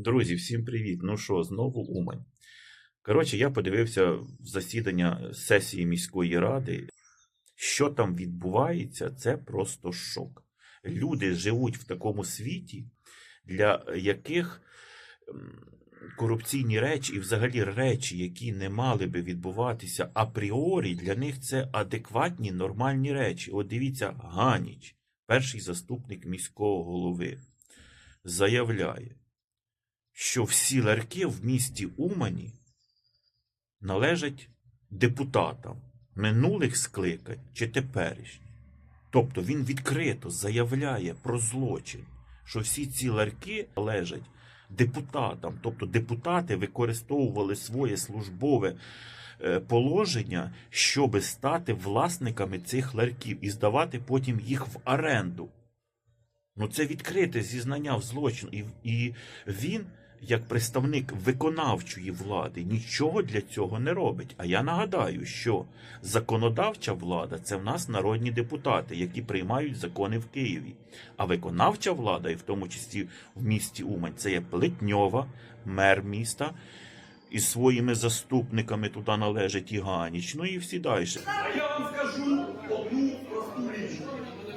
Друзі, всім привіт! Ну що, знову Умань. Коротше, я подивився в засідання сесії міської ради. Що там відбувається, це просто шок. Люди живуть в такому світі, для яких корупційні речі і взагалі речі, які не мали би відбуватися апріорі, для них це адекватні нормальні речі. От дивіться, Ганіч, перший заступник міського голови, заявляє що всі ларки в місті Умані належать депутатам минулих скликань чи теперішніх. Тобто він відкрито заявляє про злочин, що всі ці ларки належать депутатам. Тобто депутати використовували своє службове е, положення, щоб стати власниками цих ларків і здавати потім їх в оренду. Ну, це відкрите зізнання в злочин. І, і він, як представник виконавчої влади, нічого для цього не робить. А я нагадаю, що законодавча влада це в нас народні депутати, які приймають закони в Києві. А виконавча влада, і в тому числі в місті Умань, це є Плетньова, мер міста. І своїми заступниками туди належить і Ганіч, ну і всі далі. А я вам скажу одну просту річ.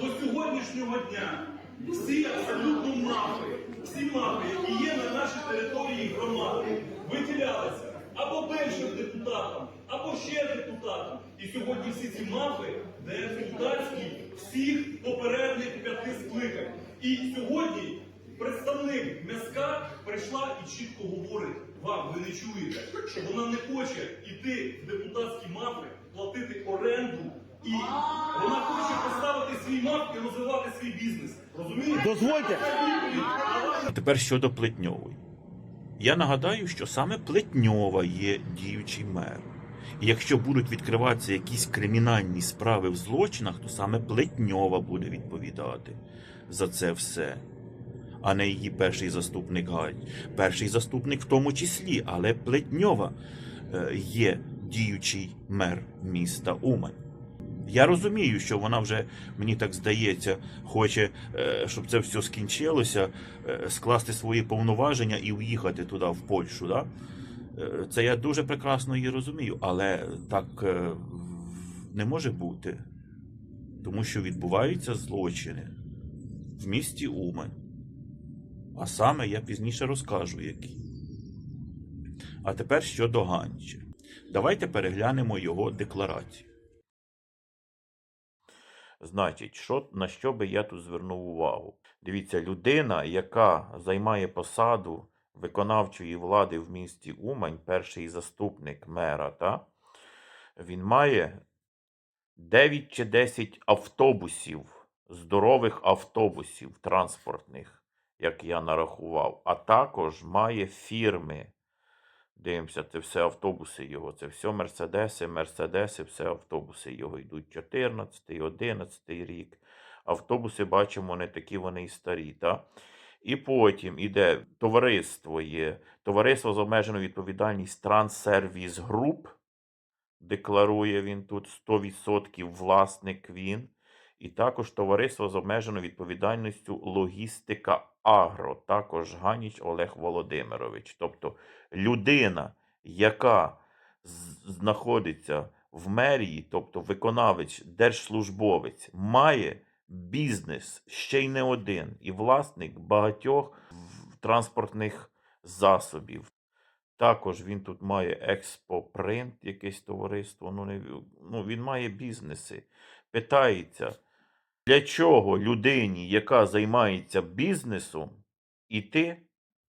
До сьогоднішнього дня всі абсолютно мафи, всі мафи, які є на нашій території громади, виділялися або першим депутатом, або ще депутатом. І сьогодні всі ці мафи депутатські всіх попередніх п'яти скликань. І сьогодні представник МСК прийшла і чітко говорить вам, ви не чуєте, що вона не хоче йти в депутатські мафи, платити оренду. І вона хоче поставити свій мап і розвивати свій бізнес. Дозвольте. Тепер щодо Плетньової. Я нагадаю, що саме Плетньова є діючий мер. І якщо будуть відкриватися якісь кримінальні справи в злочинах, то саме Плетньова буде відповідати за це все, а не її перший заступник Галь. Перший заступник в тому числі, але Плетньова е, є діючий мер міста Умань. Я розумію, що вона вже, мені так здається, хоче, е, щоб це все скінчилося, е, скласти свої повноваження і уїхати туди, в Польщу. Да? Е, Це я дуже прекрасно її розумію, але так не може бути, тому що відбуваються злочини в місті Умань. А саме я пізніше розкажу, які. А тепер щодо Ганча. Давайте переглянемо його декларацію. Значить, що, на що би я тут звернув увагу? Дивіться, людина, яка займає посаду виконавчої влади в місті Умань, перший заступник мера, та, він має 9 чи 10 автобусів, здорових автобусів транспортних, як я нарахував, а також має фірми. Дивимося, це все автобуси його, це все Мерседеси, Мерседеси, все автобуси його йдуть 14, 11 рік. Автобуси бачимо, не такі вони і старі. Та? І потім іде товариство є, товариство з обмеженою відповідальність Транссервіс Груп. Декларує він тут 100% власник він. І також товариство з обмеженою відповідальністю Логістика Агро, також Ганіч Олег Володимирович. Тобто людина, яка знаходиться в мерії, тобто виконавець, держслужбовець, має бізнес ще й не один, і власник багатьох транспортних засобів. Також він тут має експопринт, якесь товариство. Ну, не, ну, він має бізнеси. Питається, для чого людині, яка займається бізнесом, іти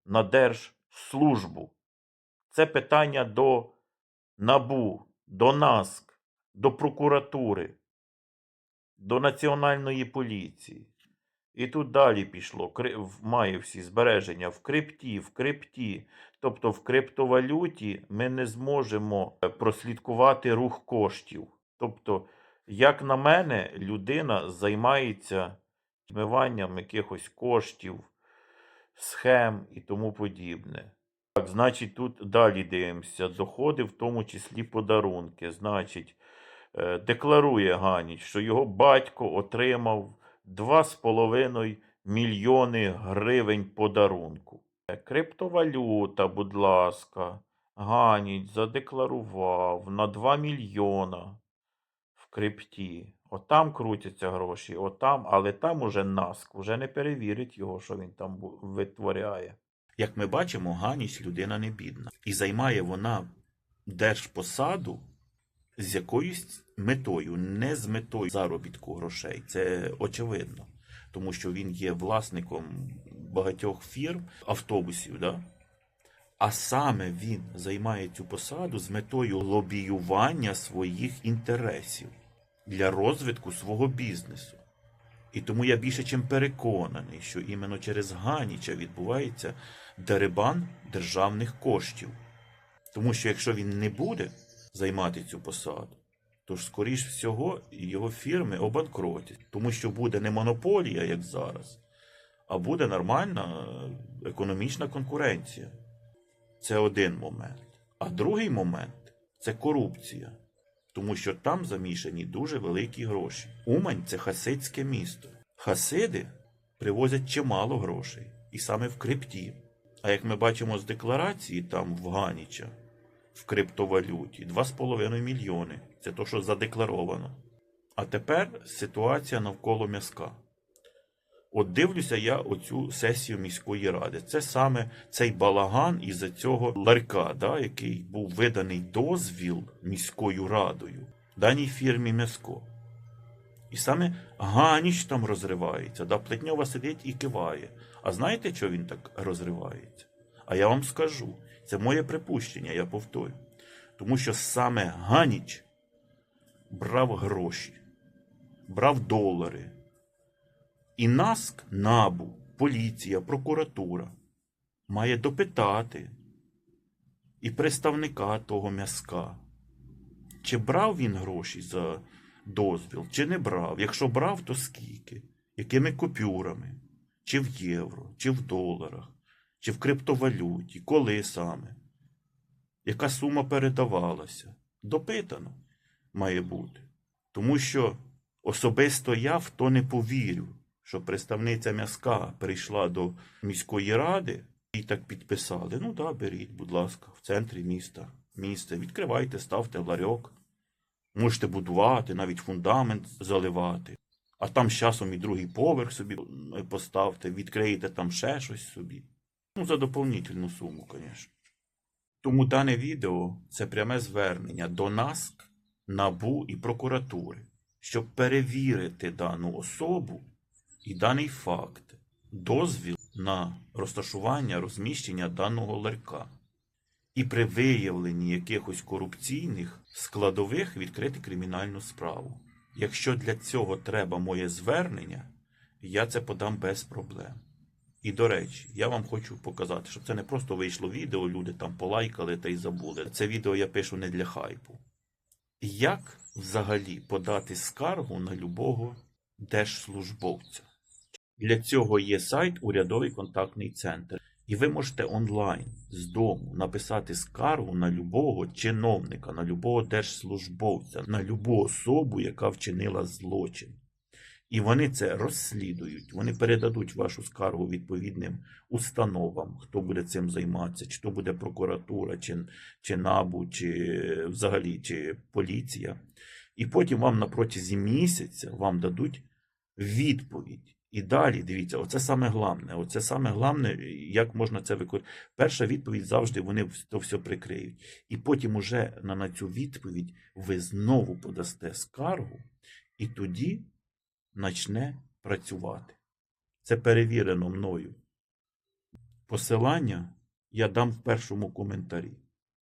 на держслужбу? Це питання до НАБУ, до НАСК, до прокуратури, до Національної поліції. І тут далі пішло. Має всі збереження в крипті, в крипті. Тобто в криптовалюті ми не зможемо е, прослідкувати рух коштів. Тобто, як на мене, людина займається відмиванням якихось коштів, схем і тому подібне. Так, значить, тут далі дивимося. Доходи, в тому числі подарунки. Значить, е, декларує Ганіч, що його батько отримав 2,5 мільйони гривень подарунку. Криптовалюта, будь ласка. Ганіч задекларував на 2 мільйона в крипті. Отам крутяться гроші, отам, але там уже наск, вже не перевірить його, що він там витворяє. Як ми бачимо, Ганіч людина не бідна. І займає вона держпосаду з якоюсь метою, не з метою заробітку грошей. Це очевидно. Тому що він є власником багатьох фірм, автобусів, да? а саме він займає цю посаду з метою лобіювання своїх інтересів для розвитку свого бізнесу. І тому я більше чим переконаний, що іменно через Ганіча відбувається дерибан державних коштів. Тому що якщо він не буде займати цю посаду, то ж, скоріш всього, його фірми обанкротять. Тому що буде не монополія, як зараз, а буде нормальна е, економічна конкуренція. Це один момент. А другий момент це корупція. Тому що там замішані дуже великі гроші. Умань це хасидське місто. Хасиди привозять чимало грошей, і саме в крипті. А як ми бачимо з декларації там в Ганіча, в криптовалюті 2,5 мільйони. Це то, що задекларовано. А тепер ситуація навколо м'язка. От дивлюся я оцю сесію міської ради. Це саме цей балаган із цього ларька, да, який був виданий дозвіл міською радою даній фірмі М'яско. І саме Ганіч там розривається, да, Плетньова сидить і киває. А знаєте, що він так розривається? А я вам скажу, це моє припущення, я повторю. Тому що саме Ганіч брав гроші, брав долари. І НАСК, НАБУ, поліція, прокуратура має допитати і представника того м'язка. Чи брав він гроші за дозвіл, чи не брав? Якщо брав, то скільки? Якими купюрами? Чи в євро, чи в доларах, чи в криптовалюті, коли саме? Яка сума передавалася? Допитано має бути. Тому що особисто я в то не повірю, що представниця м'язка прийшла до міської ради і так підписали. Ну да, беріть, будь ласка, в центрі міста. Місце. Відкривайте, ставте ларьок. Можете будувати, навіть фундамент заливати. А там з часом і другий поверх собі поставте, відкриєте там ще щось собі. Ну, за доповнительну суму, звісно. Тому дане відео це пряме звернення до НАСК, НАБУ і прокуратури, щоб перевірити дану особу і даний факт, дозвіл на розташування розміщення даного ларька. І при виявленні якихось корупційних складових відкрити кримінальну справу. Якщо для цього треба моє звернення, я це подам без проблем. І до речі, я вам хочу показати, щоб це не просто вийшло відео, люди там полайкали та й забули. Це відео я пишу не для хайпу. Як взагалі подати скаргу на любого держслужбовця? Для цього є сайт Урядовий контактний центр. І ви можете онлайн з дому написати скаргу на любого чиновника, на любого держслужбовця, на любу особу, яка вчинила злочин. І вони це розслідують, вони передадуть вашу скаргу відповідним установам, хто буде цим займатися, чи то буде прокуратура, чи, чи НАБУ, чи взагалі чи поліція. І потім вам на протязі місяця вам дадуть відповідь. І далі, дивіться, оце саме головне. Оце саме головне, як можна це використати. Перша відповідь завжди вони то все прикриють. І потім уже на, на цю відповідь ви знову подасте скаргу, і тоді почне працювати. Це перевірено мною. Посилання я дам в першому коментарі.